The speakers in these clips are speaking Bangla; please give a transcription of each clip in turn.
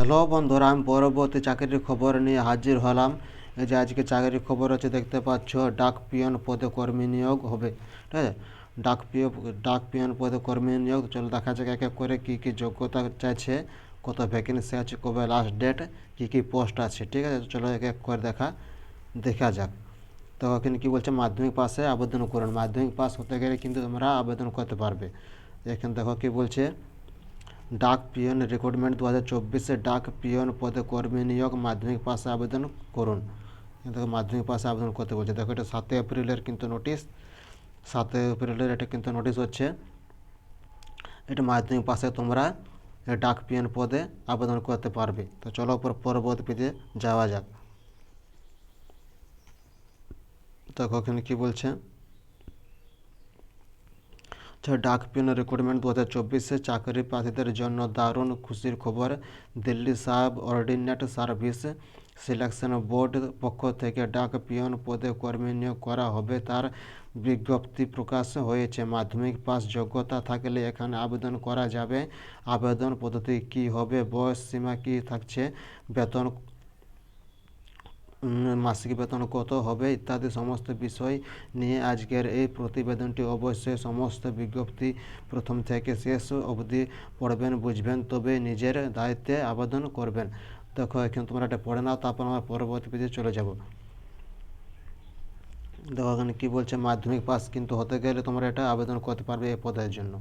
হ্যালো বন্ধুরা, আমি পরবর্তী চাকরির খবর নিয়ে হাজির হলাম। এই যে আজকে চাকরির খবর হচ্ছে দেখতে পাচ্ছ, ডাক পিয়ন পদে কর্মী নিয়োগ হবে। ঠিক আছে? ডাক পিও ডাক পিয়ন পদে কর্মী নিয়োগ। চলো দেখা যাক এক এক করে কী কী যোগ্যতা চাইছে, কত ভ্যাকেন্সি আছে, কবে লাস্ট ডেট কী কী পোস্ট আছে। ঠিক আছে? চলো এক এক করে দেখা দেখা যাক। তো এখানে কী বলছে? মাধ্যমিক পাশে আবেদন করুন। মাধ্যমিক পাস হতে গেলে কিন্তু তোমরা আবেদন করতে পারবে। এখানে দেখো কী বলছে ডাক পিয়ন রিক্রুটমেন্ট দু হাজার চব্বিশে ডাক পিয়ন পদে কর্মী নিয়োগ মাধ্যমিক পাশে আবেদন করুন। দেখো, মাধ্যমিক পাশে আবেদন করতে বলছে। দেখো, এটা সাতই এপ্রিলের কিন্তু নোটিশ। সাতই এপ্রিলের এটা কিন্তু নোটিশ হচ্ছে। এটা মাধ্যমিক পাশে তোমরা ডাক পিয়ন পদে আবেদন করতে পারবে। তো চলো, পর পরবর্তী পেজে যাওয়া যাক। দেখো, এখানে কী বলছে? আচ্ছা ডাক পিয়ন রিক্রুটমেন্ট দু হাজার চব্বিশে চাকরি প্রার্থীদের জন্য দারুণ খুশির খবর। Delhi subordinate service selection board পক্ষ থেকে ডাক পিয়ন পদে কর্মী নিয়োগ করা হবে তার বিজ্ঞপ্তি প্রকাশ হয়েছে। মাধ্যমিক পাস যোগ্যতা থাকলে এখানে আবেদন করা যাবে। আবেদন পদ্ধতি কী হবে, বয়স সীমা কী থাকছে, বেতন মাসিক বেতন কত হবে ইত্যাদি সমস্ত বিষয় নিয়ে আজকের এই প্রতিবেদনটি অবশ্যই সমস্ত বিজ্ঞপ্তি প্রথম থেকে শেষ অবধি পড়বেন, বুঝবেন, তবে নিজের দায়িত্বে আবেদন করবেন। দেখো, এখন তোমরা এটা পড়ে নাও, তারপর আমরা পরবর্তী পেজে চলে যাব। দেখো, এখানে কী বলছে, মাধ্যমিক পাস কিন্তু হতে গেলে তোমরা এটা আবেদন করতে পারবে এই পদের জন্য।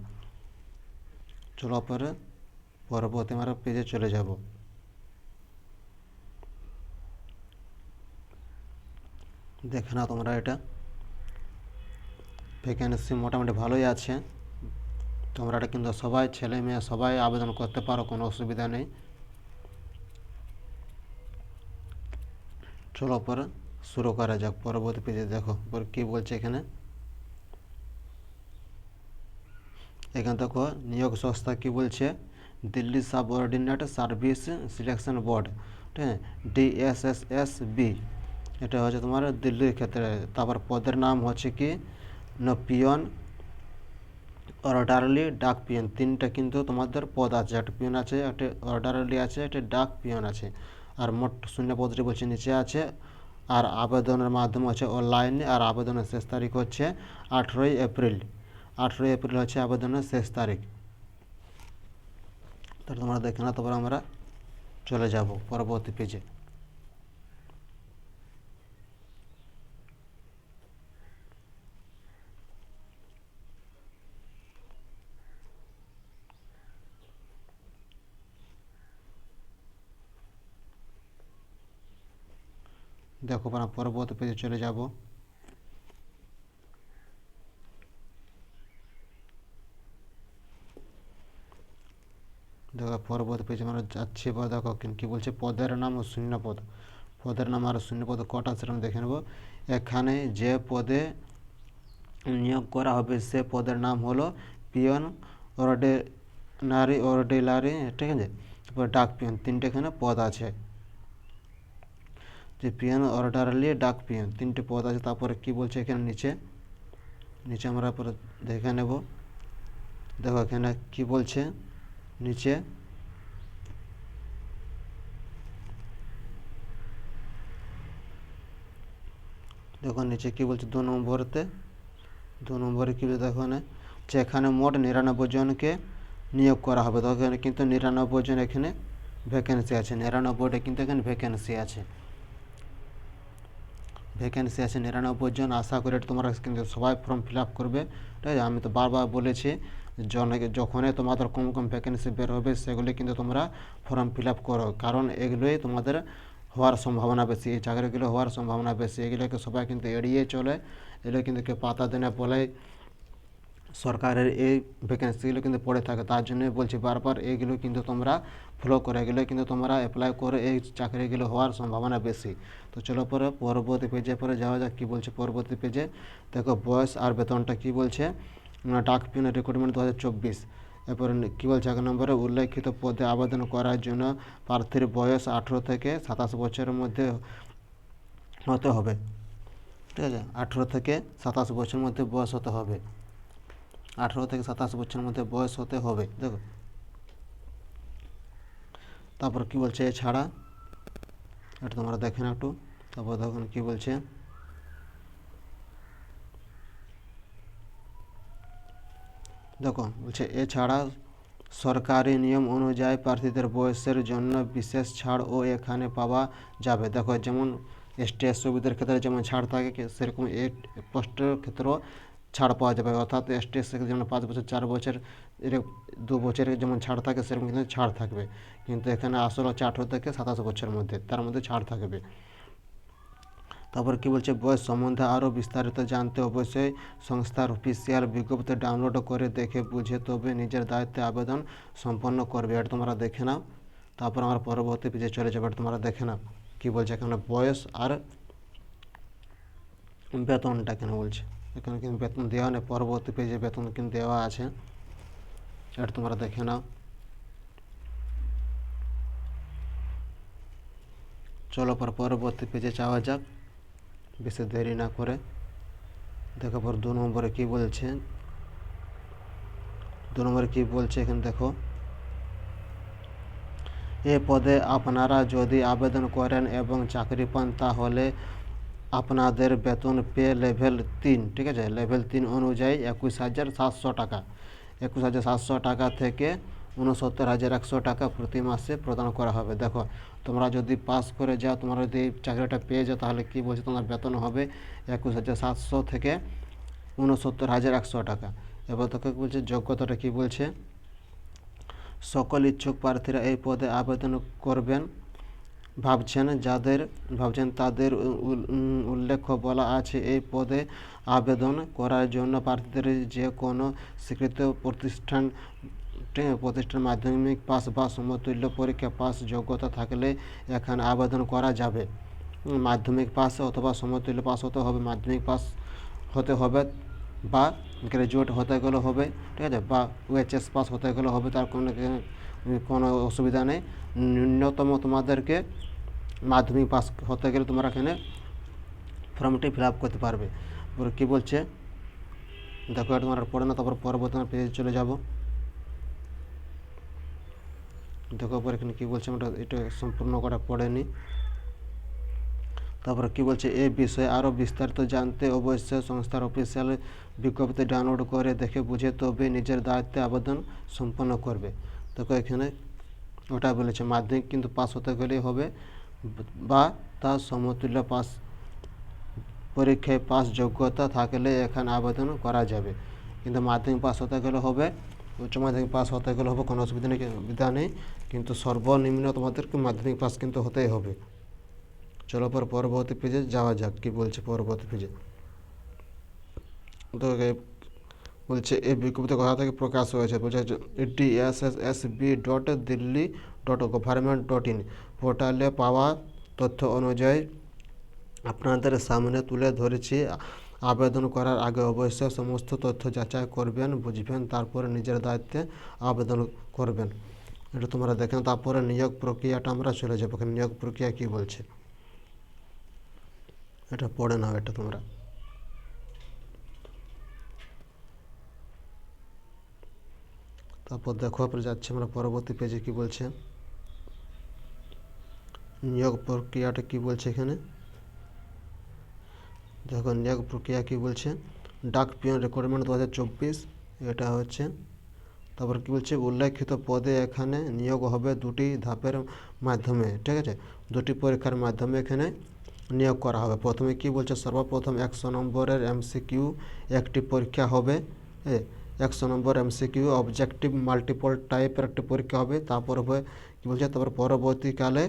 চলো, পরে পরবর্তী আমরা পেজে চলে যাব। দেখে নাও তোমরা এটা। ভ্যাকেন্সি মোটামুটি ভালোই আছে। তোমরা এটা কিন্তু সবাই, ছেলে মেয়ে সবাই আবেদন করতে পারো, কোনো অসুবিধা নেই। চলো পরে শুরু করা যাক, পরবর্তী পেজে দেখো, পরে কী বলছে এখানে। এখানে দেখো, নিয়োগ সংস্থা কী বলছে? Delhi subordinate service selection board, ঠিক আছে? ডিএসএসএস-বি এটা হচ্ছে তোমার দিল্লির ক্ষেত্রে। তারপর পদের নাম হচ্ছে কি? না পিয়ন অর্ডারলি ডাক পিয়ন তিনটা কিন্তু তোমাদের পদ আছে। একটা পিয়ন আছে, একটা অর্ডারলি আছে, একটা ডাক পিয়ন আছে। আর মোট শূন্য পদটি বলছে, নিচে আছে। আর আবেদনের মাধ্যম হচ্ছে অনলাইনে আর আবেদনের শেষ তারিখ হচ্ছে আঠেরোই এপ্রিল। আঠেরোই এপ্রিল হচ্ছে আবেদনের শেষ তারিখ। তাহলে তোমরা দেখে না তারপর আমরা চলে যাব পরবর্তী পেজে দেখো আমরা পরবর্তী পেজে চলে যাব। দেখো পরবর্তী পেজে আমরা যাচ্ছি এবার দেখো কি- বলছে? পদের নাম ও শূন্য পদ পদের নাম আর শূন্য পদ কটা সেটা দেখে নেব। এখানে যে পদে নিয়োগ করা হবে, সে পদের নাম হলো পিয়ন অর্ডিনারি অর্ডিনারি ঠিক আছে? তারপর ডাক পিয়ন, তিনটে এখানে পদ আছে। যে পিয়ন অর্ডারলি ডাক পিয়ন। তিনটে পদ আছে, তারপরে কি বলছে এখানে নিচে? নিচে আমরা পরে দেখে নেব। দেখো এখানে কি বলছে? নিচে। দেখো নিচে কি বলছে? দু নম্বরতে। দু নম্বরে কী দেখো না যে এখানে মোট নিরানব্বই জনকে নিয়োগ করা হবে। তো এখানে কিন্তু নিরানব্বই জন এখানে ভ্যাকেন্সি আছে। নিরানব্বইটা কিন্তু এখানে ভ্যাকেন্সি আছে। ভ্যাকেন্সি আছে নিরানব্বই জন। আশা করি তোমরা কিন্তু সবাই ফর্ম ফিল আপ করবে। ঠিক আছে? আমি তো বারবার বলেছি যখনই তোমাদের কম কম ভ্যাকেন্সি বের হবে, সেগুলি কিন্তু তোমরা ফর্ম ফিল আপ করো। কারণ এগুলোই তোমাদের হওয়ার সম্ভাবনা বেশি। এই চাকরিগুলো হওয়ার সম্ভাবনা বেশি। এগুলোকে সবাই কিন্তু এড়িয়ে চলে। এগুলো কিন্তু কেউ পাতা দেয় না বলে। সরকারের এই ভ্যাকেন্সিগুলো কিন্তু পড়ে থাকে। তার জন্য বলছি বারবার এইগুলো কিন্তু তোমরা ফলো করে, এগুলো কিন্তু তোমরা অ্যাপ্লাই করে, এই চাকরিগুলো হওয়ার সম্ভাবনা বেশি। তো চলো পরে পরবর্তী পেজে পরে যাওয়া যাক, কী বলছে পরবর্তী পেজে দেখো, বয়স আর বেতনটা কী বলছে? ডাক পিয়ন রিক্রুটমেন্ট দু হাজার চব্বিশ। এরপরে কী বলছে এক নম্বরে? উল্লেখিত পদে আবেদন করার জন্য প্রার্থীর বয়স আঠেরো থেকে সাতাশ বছরের মধ্যে হতে হবে। ঠিক আছে? আঠেরো থেকে সাতাশ বছরের মধ্যে বয়স হতে হবে। আঠেরো থেকে সাতাশ বছরের মধ্যে বয়স হতে হবে। দেখো। তারপর কি বলছে? এছাড়া এটা তোমরা দেখে না একটু। তারপর দেখুন কি বলছে? দেখো, বলছে এছাড়া সরকারি নিয়ম অনুযায়ী প্রার্থীদের বয়সের জন্য বিশেষ ছাড়ও এখানে পাওয়া যাবে। দেখো, যেমন এসটি সুবিধার ক্ষেত্রে যেমন ছাড় থাকে, সেরকম এই পোস্টের ক্ষেত্রেও ছাড় পাওয়া যাবে, অর্থাৎ এসটি এস যেমন পাঁচ বছর, চার বছর দু বছরের যেমন ছাড় থাকে, সেরকম কিন্তু ছাড় থাকবে। কিন্তু এখানে আসল হচ্ছে আঠেরো থেকে সাতাশ বছরের মধ্যে, তার মধ্যে ছাড় থাকবে। তারপর কি বলছে, বয়স সম্বন্ধে আরও বিস্তারিত জানতে অবশ্যই সংস্থার অফিসিয়াল বিজ্ঞপ্তি ডাউনলোড করে দেখে বুঝে তবে নিজের দায়িত্বে আবেদন সম্পন্ন করবে এটা তোমরা দেখে নাও। তারপর আমার পরবর্তী পেজে চলে যাবে এটা তোমরা দেখে নাও। কী বলছে এখানে, বয়স আর বেতনটা কেন বলছে? এখানে কিন্তু বেতন দেওয়া নেই, পরবর্তী পেজে বেতন কিন্তু দেওয়া আছে। এটা তোমরা দেখে নাও। চলো পর পরবর্তী পেজে যাওয়া যাক। বেশি দেরি না করে। দেখো পর দু নম্বরে কী বলছে। দু নম্বরে কী বলছে এখানে দেখো। এ পদে আপনারা যদি আবেদন করেন এবং চাকরি পান তাহলে আপনাদের বেতন পে লেভেল তিন, ঠিক আছে? লেভেল তিন অনুযায়ী একুশ হাজার সাতশো টাকা। একুশ হাজার সাতশো টাকা থেকে উনসত্তর হাজার একশো টাকা প্রতি মাসে প্রদান করা হবে। দেখো, তোমরা যদি পাস করে যাও, তোমরা যদি চাকরিটা পেয়ে যাও, তাহলে কী বলছে? তোমার বেতন হবে একুশ হাজার সাতশো থেকে উনসত্তর হাজার একশো টাকা। এবার তোকে বলছে, যোগ্যতাটা কী বলছে? সকল ইচ্ছুক প্রার্থীরা এই পদে আবেদন করবেন। ভাবছেন, যাদের, ভাবছেন তাদের উল্লেখ বলা আছে, এই পদে আবেদন করার জন্য প্রার্থীদের যে কোনো স্বীকৃত প্রতিষ্ঠান প্রতিষ্ঠান মাধ্যমিক পাস বা সমতুল্য পরীক্ষা পাস যোগ্যতা থাকলে এখানে আবেদন করা যাবে। মাধ্যমিক পাস অথবা সমতুল্য পাস হতে হবে, মাধ্যমিক পাস হতে হবে বা গ্র্যাজুয়েট হতে গেলে হবে, ঠিক আছে? বা ওএইচএস পাস হতে গেলে হবে, তার কোনো কোনো অসুবিধা নেই। ন্যূনতম তোমাদেরকে মাধ্যমিক পাস হতে গেলে তোমরা এখানে ফর্মটি ফিল আপ করতে পারবে। কী বলছে? দেখো, এটা তোমার পড়ে না তারপর পরবর্তী পেজে চলে যাব। দেখো, পরে এখানে কী বলছে, আমরা এটা সম্পূর্ণ করা পড়েনি তারপর কী বলছে? এই বিষয়ে আরও বিস্তারিত জানতে অবশ্যই সংস্থার অফিসিয়াল বিজ্ঞপ্তি ডাউনলোড করে দেখে বুঝে তবে নিজের দায়িত্বে আবেদন সম্পন্ন করবে। দেখো এখানে ওটা বলেছে মাধ্যমিক কিন্তু পাস হতে গেলেই হবে, বা তার সমতুল্য পাস পরীক্ষায় পাস যোগ্যতা থাকলে এখানে আবেদন করা যাবে। কিন্তু মাধ্যমিক পাস হতে গেলে হবে, উচ্চ মাধ্যমিক পাস হতে গেলে হবে, কোনো অসুবিধা নেই অসুবিধা নেই, কিন্তু সর্বনিম্ন তোমাদেরকে মাধ্যমিক পাস কিন্তু হতেই হবে। চলো পর পরবর্তী পেজে যাওয়া যাক, কি বলছে পরবর্তী পেজে তো বলছে এই বিজ্ঞপ্তি কোথা থেকে প্রকাশ হয়েছে। বলছে D S S S B dot Delhi dot government dot in. পোর্টালে পাওয়া তথ্য অনুযায়ী আপনাদের সামনে তুলে ধরেছি। আবেদন করার আগে অবশ্যই সমস্ত তথ্য যাচাই করবেন, বুঝবেন, তারপরে নিজের দায়িত্বে আবেদন করবেন। এটা তোমরা দেখেন তারপরে নিয়োগ প্রক্রিয়াটা আমরা চলে যাব। নিয়োগ প্রক্রিয়া কী বলছে? এটা পড়ে নাও এটা তোমরা। তারপর দেখো আপনি যাচ্ছি আমরা পরবর্তী পেজে কি বলছে? নিয়োগ প্রক্রিয়াটা কি বলছে এখানে? দেখো, নিয়োগ প্রক্রিয়া কি বলছে? ডাক পিয়ন রিক্রুটমেন্ট দু হাজার চব্বিশ, এটা হচ্ছে, তারপর কি বলছে? উল্লেখিত পদে এখানে নিয়োগ হবে দুটি ধাপের মাধ্যমে, ঠিক আছে? দুটি পরীক্ষার মাধ্যমে এখানে নিয়োগ করা হবে। প্রথমে কি বলছে? সর্বপ্রথম একশো নম্বরের এমসিকিউ একটি পরীক্ষা হবে একশো নম্বর এমসিকিউ অবজেক্টিভ মাল্টিপল টাইপের একটি পরীক্ষা হবে। তারপর হবে, কী বলছে? তারপর পরবর্তীকালে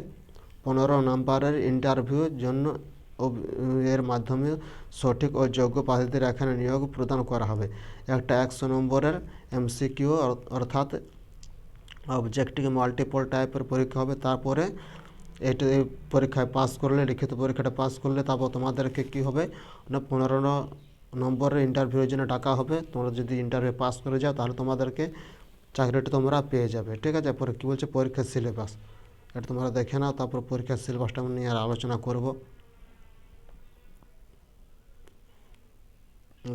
পনেরো নম্বরের ইন্টারভিউর জন্য এর মাধ্যমে সঠিক ও যোগ্য প্রার্থীদের এখানে নিয়োগ প্রদান করা হবে। একটা একশো নম্বরের এমসিকিউ অর্থাৎ অবজেক্টিভ মাল্টিপল টাইপের পরীক্ষা হবে। তারপরে এটা পরীক্ষায় পাস করলে, লিখিত পরীক্ষাটা পাস করলে, তারপর তোমাদেরকে কী হবে? না, পনেরো নম্বরের ইন্টারভিউর জন্য ডাকা হবে। তোমরা যদি ইন্টারভিউ পাস করে যাও, তাহলে তোমাদেরকে চাকরিটা তোমরা পেয়ে যাবে। ঠিক আছে? পরে কী বলছে? পরীক্ষার সিলেবাস এটা তোমরা দেখে নাও, তারপর পরীক্ষার সিলেবাসটা নিয়ে আর আলোচনা করব।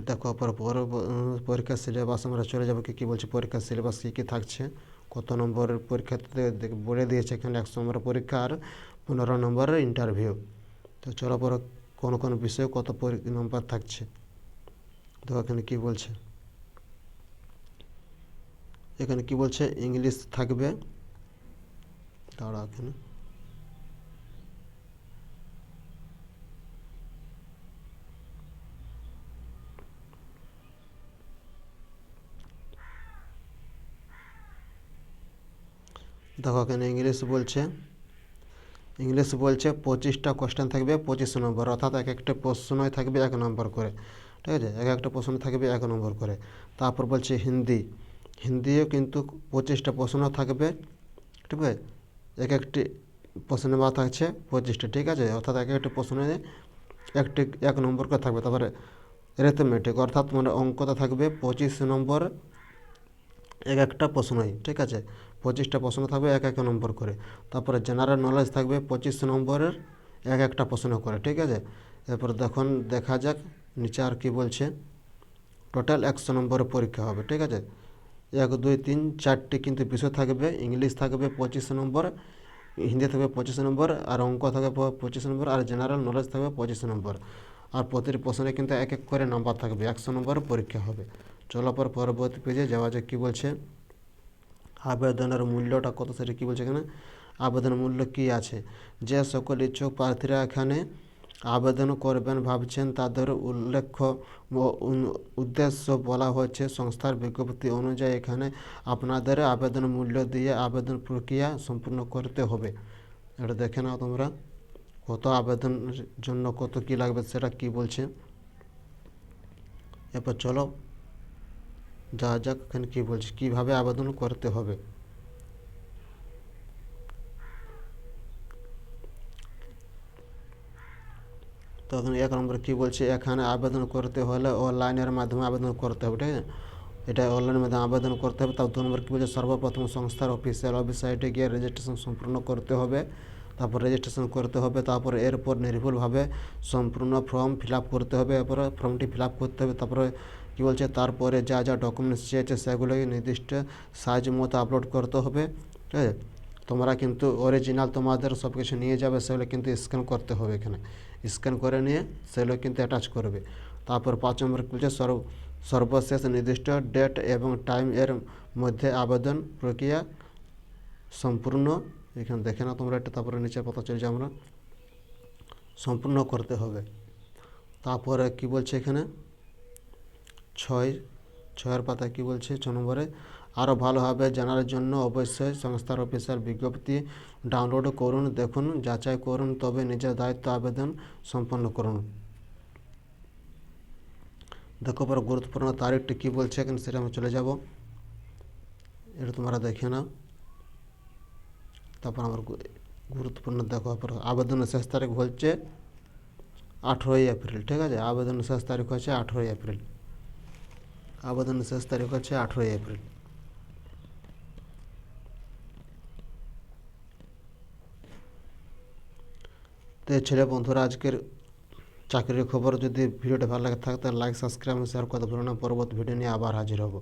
দেখো, পর পর, পরীক্ষার সিলেবাস আমরা চলে যাব। কি, কী বলছে? পরীক্ষার সিলেবাস কী কী থাকছে? কত নম্বরের পরীক্ষাতে বলে দিয়েছে এখানে একশো নম্বরের পরীক্ষা আর পনেরো নম্বরের ইন্টারভিউ তো চলো পরে, কোন কোন বিষয়ে কত নম্বর থাকছে। তো এখানে কি বলছে। এখানে কি বলছে? ইংলিশ থাকবে। দাঁড়া এখানে। দেখো এখানে ইংলিশ বলছে। ইংলিশ বলছে পঁচিশটা কোশ্চেন থাকবে, পঁচিশ নম্বর অর্থাৎ এক একটা প্রশ্নই থাকবে এক নম্বর করে। ঠিক আছে? এক একটা প্রশ্ন থাকবে এক নম্বর করে। তারপর বলছে হিন্দি। হিন্দিও কিন্তু পঁচিশটা প্রশ্ন থাকবে, ঠিক আছে? এক একটি প্রশ্নের মাথা আছে পঁচিশটা, ঠিক আছে? অর্থাৎ এক একটা প্রশ্নে একটি, এক নম্বর করে থাকবে। তারপরে রেথমেটিক অর্থাৎ মানে অঙ্কটা থাকবে পঁচিশ নম্বর এক একটা প্রশ্নই, ঠিক আছে? পঁচিশটা প্রশ্ন থাকবে এক এক নম্বর করে। তারপরে জেনারেল নলেজ থাকবে পঁচিশ নম্বরের এক একটা প্রশ্ন করে, ঠিক আছে? এরপর দেখুন, দেখা যাক নিচে আর কি বলছে? টোটাল একশো নম্বরের পরীক্ষা হবে, ঠিক আছে? এক, দুই, তিন, চারটি কিন্তু বিষয় থাকবে, ইংলিশ থাকবে পঁচিশ নম্বর, হিন্দি থাকবে পঁচিশ নম্বর, আর অঙ্ক থাকবে পঁচিশ নম্বর, আর জেনারেল নলেজ থাকবে পঁচিশ নম্বর। আর প্রতিটি প্রশ্নে কিন্তু এক এক করে নাম্বার থাকবে, একশো নম্বরের পরীক্ষা হবে। চলো পর পরবর্তী পেজে যাওয়া যাক, কী বলছে? আবেদনের মূল্যটা কত সেটা কী বলছে এখানে? আবেদনের মূল্য কী আছে? যে সকল ইচ্ছুক প্রার্থীরা এখানে আবেদন করবেন ভাবছেন তাদের উল্লেখ্য উদ্দেশ্য বলা হয়েছে, সংস্থার বিজ্ঞপ্তি অনুযায়ী এখানে আপনাদের আবেদন মূল্য দিয়ে আবেদন প্রক্রিয়া সম্পূর্ণ করতে হবে। এটা দেখে নাও তোমরা, কত আবেদনের জন্য কত কী লাগবে সেটা কী বলছে। এরপর চলো যা যাক এখানে কী বলছে, কীভাবে আবেদন করতে হবে। তো এখানে এক নম্বরে কী বলছে? এখানে আবেদন করতে হলে অনলাইনের মাধ্যমে আবেদন করতে হবে, ঠিক আছে? এটা অনলাইনের মাধ্যমে আবেদন করতে হবে। তার দু নম্বর কী বলছে? সর্বপ্রথম সংস্থার অফিসিয়াল ওয়েবসাইটে গিয়ে রেজিস্ট্রেশন সম্পূর্ণ করতে হবে। তারপর রেজিস্ট্রেশন করতে হবে। তারপর এরপর নির্ভুলভাবে সম্পূর্ণ ফর্ম ফিল আপ করতে হবে। এরপরে ফর্মটি ফিল আপ করতে হবে। তারপরে কী বলছে? তারপরে যা যা ডকুমেন্টস চেয়েছে সেগুলোকে নির্দিষ্ট সাইজ মতো আপলোড করতে হবে, ঠিক আছে? তোমরা কিন্তু অরিজিনাল তোমাদের সব কিছু নিয়ে যাবে, সেগুলো কিন্তু স্ক্যান করতে হবে এখানে। স্ক্যান করে নিয়ে সেগুলো কিন্তু অ্যাটাচ করবে। তারপর পাঁচ নম্বর বলছে সর্ব সর্বশেষ নির্দিষ্ট ডেট এবং টাইম এর মধ্যে আবেদন প্রক্রিয়া সম্পূর্ণ এখানে দেখে না তোমরা এটা, তারপরে নিচে পাতা চলছে আমরা। সম্পূর্ণ করতে হবে। তারপরে কি বলছে এখানে? ছয় ছয়ের পাতা কি বলছে? ছ নম্বরে আরও ভালোভাবে জানার জন্য অবশ্যই সংস্থার অফিসিয়াল বিজ্ঞপ্তি ডাউনলোড করুন, দেখুন, যাচাই করুন, তবে নিজের দায়িত্ব আবেদন সম্পন্ন করুন। দেখো পর গুরুত্বপূর্ণ তারিখটি কী বলছে এখানে সেটা আমি চলে যাব। এটা তোমরা দেখে নাও। তারপর আমার গুরুত্বপূর্ণ দেখো পর আবেদনের শেষ তারিখ হচ্ছে আঠেরোই এপ্রিল, ঠিক আছে? আবেদনের শেষ তারিখ হচ্ছে আঠেরোই এপ্রিল। আবেদনের শেষ তারিখ হচ্ছে আঠেরোই এপ্রিল। তো ছেলে বন্ধুরা, আজকের চাকরির খবর যদি ভিডিওটা ভালো লাগে থাকে, তাহলে লাইক সাবস্ক্রাইব শেয়ার করতে ভুলো না। পরবর্তী ভিডিও নিয়ে আবার হাজির হব।